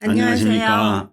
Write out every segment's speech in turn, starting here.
안녕하십니까.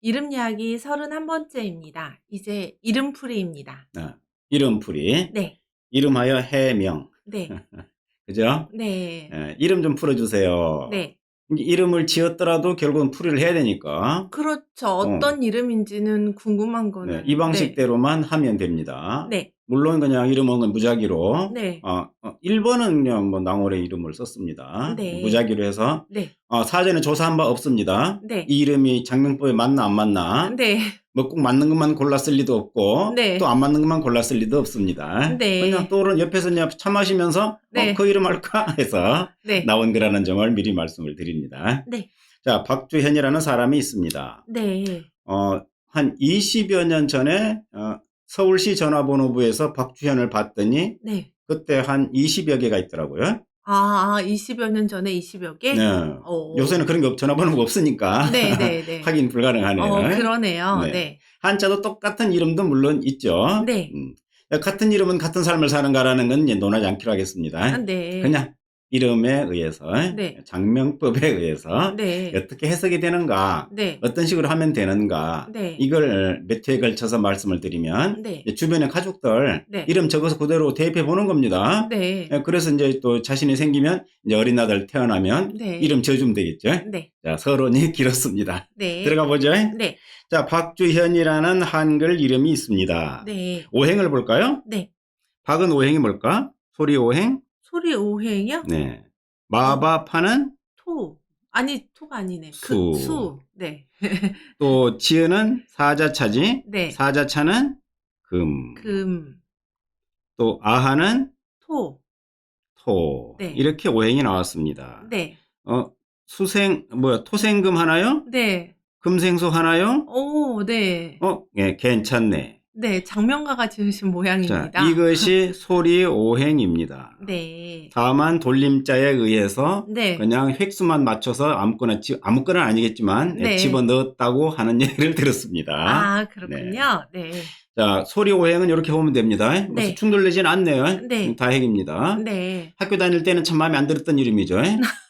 이름 이야기 31번째입니다. 이제 이름풀이입니다. 아, 이름풀이. 네. 이름하여 해명. 네. 그죠? 네. 예, 이름 좀 풀어주세요. 네. 이름을 지었더라도 결국은 풀이를 해야 되니까. 그렇죠. 어떤 이름인지는 궁금한 거는. 네, 이 방식대로만 하면 됩니다. 네. 물론 그냥 이름은 그냥 무작위로. 네. 어, 어, 1번은 그냥 뭐 낭월의 이름을 썼습니다. 네. 무작위로 해서. 네. 어, 사전에 조사한 바 없습니다. 네. 이 이름이 장명법에 맞나 안 맞나. 네. 뭐 꼭 맞는 것만 골랐을 리도 없고 네. 또 안 맞는 것만 골랐을 리도 없습니다. 네. 그냥 또 옆에서 그냥 차 마시면서 네. 어, 그 이름 할까 해서 네. 나온 거라는 점을 미리 말씀을 드립니다. 네. 자, 박주현이라는 사람이 있습니다. 네. 어, 한 20여 년 전에 어, 서울시 전화번호부에서 박주현을 봤더니 네. 그때 한 20여 개가 있더라고요. 아, 20여 년 전에 20여 개? 네. 어. 요새는 그런 게 없, 전화번호가 없으니까 네, 네, 네. 확인 불가능하네요. 어, 그러네요. 네. 네. 한자도 똑같은 이름도 물론 있죠. 네. 음. 같은 이름은 같은 삶을 사는가라는 건 이제 논하지 않기로 하겠습니다. 아, 네. 그냥 이름에 의해서 네. 장명법에 의해서 네. 어떻게 해석이 되는가, 네. 어떤 식으로 하면 되는가 네. 이걸 몇 회에 걸쳐서 말씀을 드리면 네. 주변의 가족들 네. 이름 적어서 그대로 대입해 보는 겁니다. 네. 예, 그래서 이제 또 자신이 생기면 이제 어린 아들 태어나면 네. 이름 지어주면 되겠죠. 네. 자 서론이 길었습니다. 네. 들어가 보죠. 네. 자 박주현이라는 한글 이름이 있습니다. 네. 오행을 볼까요? 네. 박은 오행이 뭘까? 소리 오행? 소리 오행이요? 네. 마바파는 토. 아니, 토가 아니네. 수. 그, 수. 네. 또 지은은 사자차지. 네. 사자차는 금. 금, 또 아하는 토. 토. 네. 이렇게 오행이 나왔습니다. 네. 어, 수생 뭐야? 토생금 하나요? 네. 금생소 하나요? 오, 네. 어, 예, 괜찮네. 네. 장명가가 지으신 자, 모양입니다. 이것이 소리 오행입니다. 네. 다만 돌림자에 의해서 네. 그냥 획수만 맞춰서 아무거나 지, 아무거나 아니겠지만 예, 네. 집어 넣었다고 하는 얘기를 들었습니다. 아, 그렇군요. 네. 자, 소리 오행은 이렇게 보면 됩니다. 네. 무슨 충돌되진 않네요. 네. 다행입니다. 네. 학교 다닐 때는 참 마음에 안 들었던 이름이죠. 예,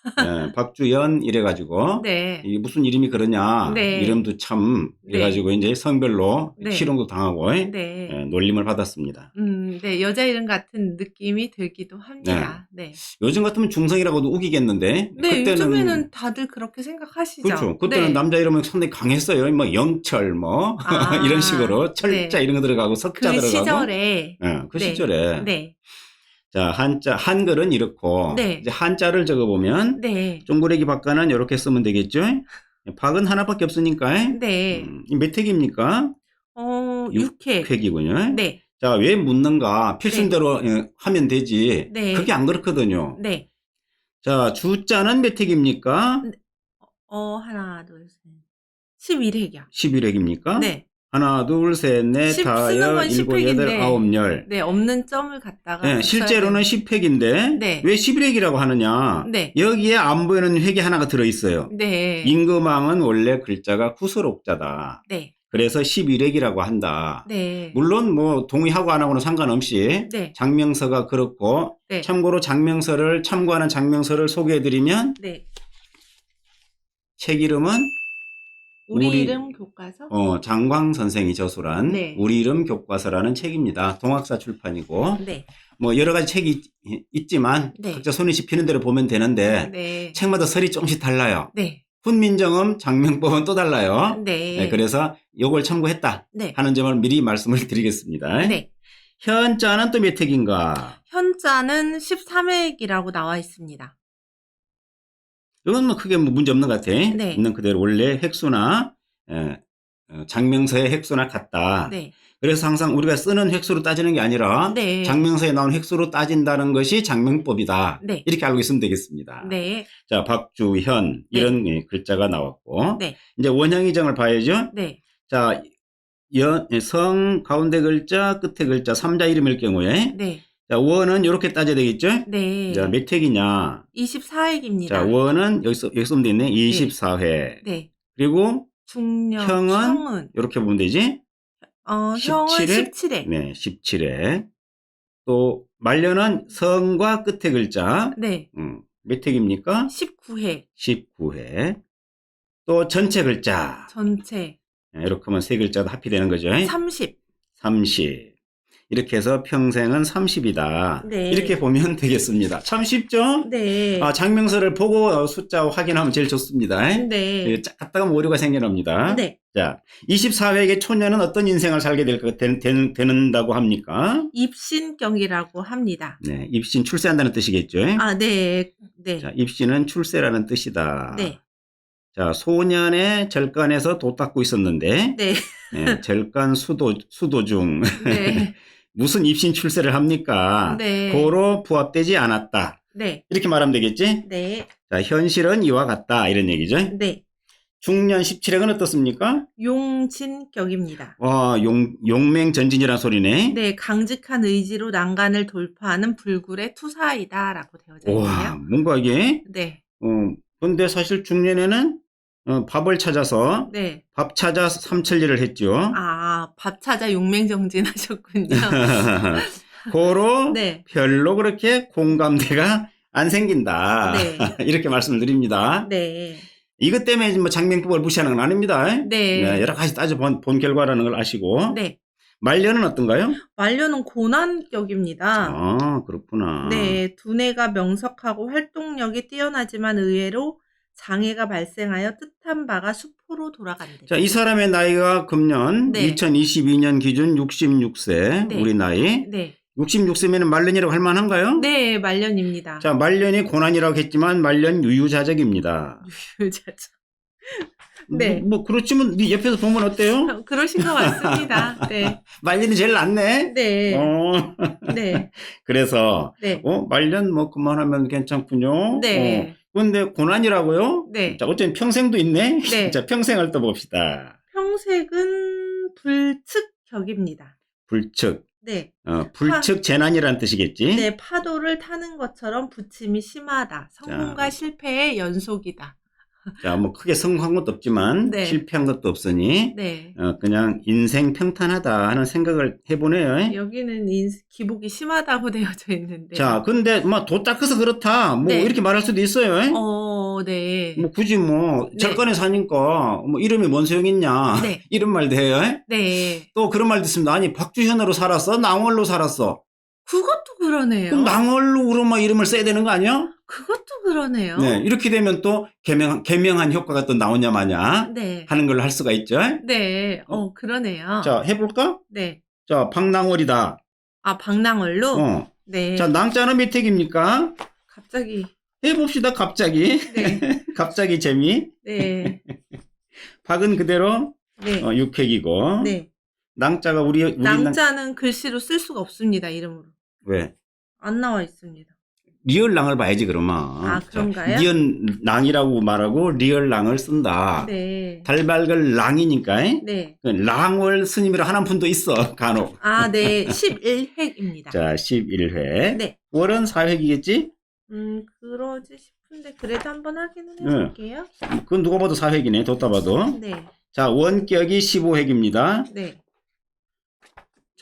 박주연 이래가지고 네. 이게 무슨 이름이 그러냐. 네. 이름도 참 이래가지고 이제 성별로 네. 희롱도 당하고 네. 예, 놀림을 받았습니다. 음, 네. 여자 이름 같은 느낌이 들기도 합니다. 네. 요즘 같으면 중성이라고도 우기겠는데 네. 그때는 요즘에는 다들 그렇게 생각하시죠. 그렇죠. 그때는 네. 남자 이름은 상당히 강했어요. 뭐 영철 뭐 아, 이런 식으로 철자 네. 이런 거 들어가고 석자 그 들어가고 시절에. 예, 그 네. 시절에 네. 자 한자 한글은 이렇고 네. 이제 한자를 적어보면 네. 종고래기 박가는 이렇게 쓰면 되겠죠. 박은 하나밖에 없으니까 네. 음, 이몇 획입니까? 어, 육회. 획이군요. 네. 자 왜 묻는가 필순대로 예, 하면 되지. 네. 그게 안 그렇거든요. 네. 자 주자는 몇 획입니까? 어, 하나, 둘, 셋. 11회기야. 11획입니까? 네. 하나, 둘, 셋, 넷, 십- 다섯, 쓰는 건 일곱, 여덟. 아홉, 열. 네, 없는 점을 갖다가. 예, 써야 실제로는 돼요. 10획인데 네. 왜 11획이라고 하느냐? 네. 여기에 안 보이는 획이 하나가 들어 있어요. 네. 임금왕은 원래 글자가 구설옥자다. 네. 그래서 11획이라고 한다. 네. 물론 뭐 동의하고 안 하고는 상관없이 네. 장명서가 그렇고 네. 참고로 장명서를 참고하는 장명서를 소개해 드리면 네. 책 이름은 우리, 우리- 이름 교과서? 어, 장광 선생이 저술한 네. 우리 이름 교과서라는 책입니다. 동학사 출판이고 네. 뭐 여러 가지 책이 있- 있지만 네. 각자 손이 씹히는 대로 보면 되는데 네. 책마다 설이 조금씩 달라요. 네. 훈민정음 장명법은 또 달라요. 네. 네, 그래서 요걸 참고했다 네. 하는 점을 미리 말씀을 드리겠습니다. 네. 현자는 또몇 획인가? 현자는 13회기라고 나와 있습니다. 이건 뭐 크게 뭐 문제 없는 것 같아. 네. 있는 그대로 원래 획수나 에, 어, 장명서의 획수나 같다. 네. 그래서 항상 우리가 쓰는 획수로 따지는 게 아니라 네. 장명서에 나온 획수로 따진다는 것이 장명법이다. 네. 이렇게 알고 있으면 되겠습니다. 네. 자, 박주현 이런 예, 글자가 나왔고 네. 이제 원형이정을 봐야죠. 네. 자, 연, 예, 성 가운데 글자 끝에 글자 삼자 이름일 경우에 네. 자, 원은 이렇게 따져야 되겠죠? 네. 자, 몇 획이냐? 24회기입니다. 자, 원은 여기서 여기 쓰면 되네. 24회. 네. 그리고 중력, 형은? 형은, 이렇게 보면 되지? 어, 17회? 형은 17회. 네, 17회. 또 말년은 성과 끝에 글자. 네. 음, 몇 획입니까? 19회 19회. 또 전체 글자. 전체 예, 이렇게 하면 세 글자도 합의되는 거죠. 30. 30. 이렇게 해서 평생은 30이다. 네. 이렇게 보면 되겠습니다. 참 쉽죠? 네. 아, 장명서를 보고 어, 숫자 확인하면 제일 좋습니다. 네. 예, 짝다가 오류가 생겨납니다. 네. 자, 24회의 초년은 어떤 인생을 살게 될, 것- 되, 되, 되는다고 합니까? 입신경이라고 합니다. 네, 입신 출세한다는 뜻이겠죠. 아, 네. 네. 자, 입신은 출세라는 뜻이다. 네. 자, 소년의 절간에서 도 닦고 있었는데, 네. 네, 절간 수도, 수도 중, 네. 무슨 입신 출세를 합니까? 네. 고로 부합되지 않았다. 네. 이렇게 말하면 되겠지? 네. 자, 현실은 이와 같다. 이런 얘기죠. 네. 중년 17회는 어떻습니까? 용진격입니다. 와, 용, 용맹전진이란 소리네. 네, 강직한 의지로 난간을 돌파하는 불굴의 투사이다라고 되어져 와, 있네요. 뭔가 이게, 네, 어, 근데 사실 중년에는 어, 밥을 찾아서 네. 밥 찾아 삼천리를 했죠. 아, 밥 찾아 용맹정진 하셨군요. 고로 네, 별로 그렇게 공감대가 안 생긴다. 네. 이렇게 말씀을 드립니다. 네, 이것 때문에 뭐 장명법을 무시하는 건 아닙니다. 네, 여러 가지 따져 본, 본 결과라는 걸 아시고. 네. 말년은 어떤가요? 완료는 고난격입니다. 아, 그렇구나. 네, 두뇌가 명석하고 활동력이 뛰어나지만 의외로 장애가 발생하여 뜻한 바가 수포로 돌아간대. 자, 이 사람의 나이가 금년 네. 2022년 기준 66세, 네. 우리 나이. 네, 66세면 말년이라고 할 만한가요? 네, 말년입니다. 자, 말년이 고난이라고 했지만 말년 유유자적입니다. 유자죠. 네. 뭐, 뭐 그렇지만 네 옆에서 보면 어때요? 그러신 것 같습니다. 네, 말년이 제일 낫네. 네, 어, 네, 그래서 네, 어, 말년 뭐 그만하면 괜찮군요. 네. 어, 근데 고난이라고요? 네. 자, 어쨌든 평생도 있네. 네. 자, 평생을 또 봅시다. 평색은 불측격입니다. 불측. 네, 어, 불측 재난이라는 뜻이겠지. 네, 파도를 타는 것처럼 부침이 심하다. 성공과 자. 실패의 연속이다. 자, 뭐 크게 성공한 것도 없지만 네. 실패한 것도 없으니 네. 어, 그냥 인생 평탄하다 하는 생각을 해보네요. 여기는 인- 기복이 심하다고 되어져 있는데. 자, 근데 뭐도 닦아서 그렇다. 뭐 네. 이렇게 말할 수도 있어요. 어, 네. 뭐 굳이 뭐 네. 절간에 사니까 뭐 이름이 뭔 소용있냐 네. 이런 말도 해요. 네. 또 그런 말도 있습니다. 아니 박주현으로 살았어? 낭월로 살았어? 그것도 그러네요. 그럼 낭월로 그러면 이름을 써야 되는 거 아니야? 그것도 그러네요. 네, 이렇게 되면 또 개명, 개명한 효과가 또 나오냐 마냐 네. 하는 걸로 할 수가 있죠. 네. 어, 그러네요. 자, 해볼까? 네. 자, 박낭월이다. 아, 박낭월로? 어. 네. 자, 낭자는 몇 택입니까? 갑자기. 해봅시다, 갑자기. 네. 갑자기 재미. 네. 박은 그대로 네. 어, 6획이고. 네. 낭자가 우리, 우리 낭, 낭자는 글씨로 쓸 수가 없습니다, 이름으로. 왜? 안 나와 있습니다. 리얼 낭을 봐야지, 그러면. 아, 그런가요? 리얼 낭이라고 말하고 리얼 낭을 쓴다. 네. 달발글 랑이니까. 네. 그 랑월 스님이라 하는 분도 있어, 간혹. 아, 네. 11획입니다. 자, 11회. 네. 월은 4획이겠지? 음, 그러지 싶은데, 그래도 한번 확인을 네. 해볼게요. 그건 누가 봐도 4획이네, 뒀다 봐도. 네. 자, 원격이 15획입니다. 네.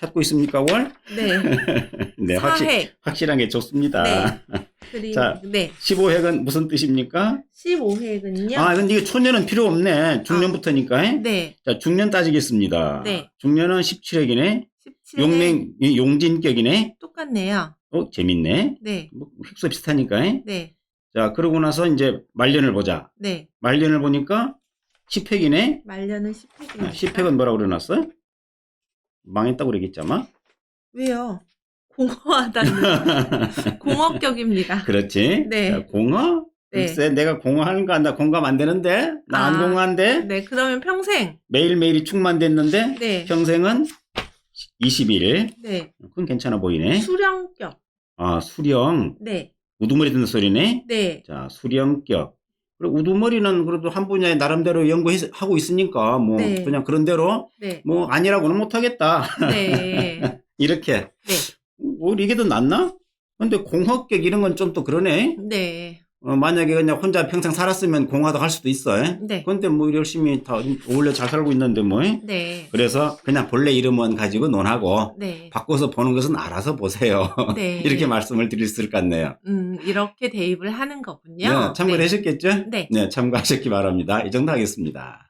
찾고 있습니까, 월? 네. 네, 확실, 4획. 확실한 게 좋습니다. 네. 그리고, 자. 네. 15획은 무슨 뜻입니까? 15획은요? 아, 근데 이게 초년은 필요 없네. 중년부터니까. 네. 자, 중년 따지겠습니다. 네. 중년은 17획이네. 17획. 용맹, 용진격이네. 똑같네요. 어, 재밌네. 네. 뭐, 획수 비슷하니까. 네. 자, 그러고 나서 이제 말년을 보자. 네. 말년을 보니까 10획이네. 말년은 10획입니다. 10획은 뭐라고 그려놨어? 망했다고 그러겠지 아마? 왜요? 공허하다는 공업격입니다. 그렇지. 네. 자, 공허? 네. 글쎄, 내가 공허하는 거나 공감 안 되는데? 나 안 아. 공허한데? 네, 그러면 평생. 매일매일이 충만됐는데? 네. 평생은 20일. 네. 그건 괜찮아 보이네. 수령격. 아, 수령. 네. 우두머리 듣는 소리네. 네. 자, 수령격. 그리고 우두머리는 그래도 한 분야에 나름대로 연구하고 있으니까 뭐 네. 그냥 그런 대로 네. 뭐 아니라고는 못하겠다. 네. 이렇게. 네. 뭐 이게 더 낫나? 근데 공학격 이런 건 좀 또 그러네. 네. 어, 만약에 그냥 혼자 평생 살았으면 공화도 할 수도 있어. 예? 네. 근데 뭐 열심히 다 어울려 잘 살고 있는데 뭐. 예? 네. 그래서 그냥 본래 이름은 가지고 논하고 네. 바꿔서 보는 것은 알아서 보세요. 네. 이렇게 말씀을 드릴 수 있을 것 같네요. 음, 이렇게 대입을 하는 거군요. 네, 참고를 네. 하셨겠죠? 네. 네, 참고하셨기 바랍니다. 이 정도 하겠습니다.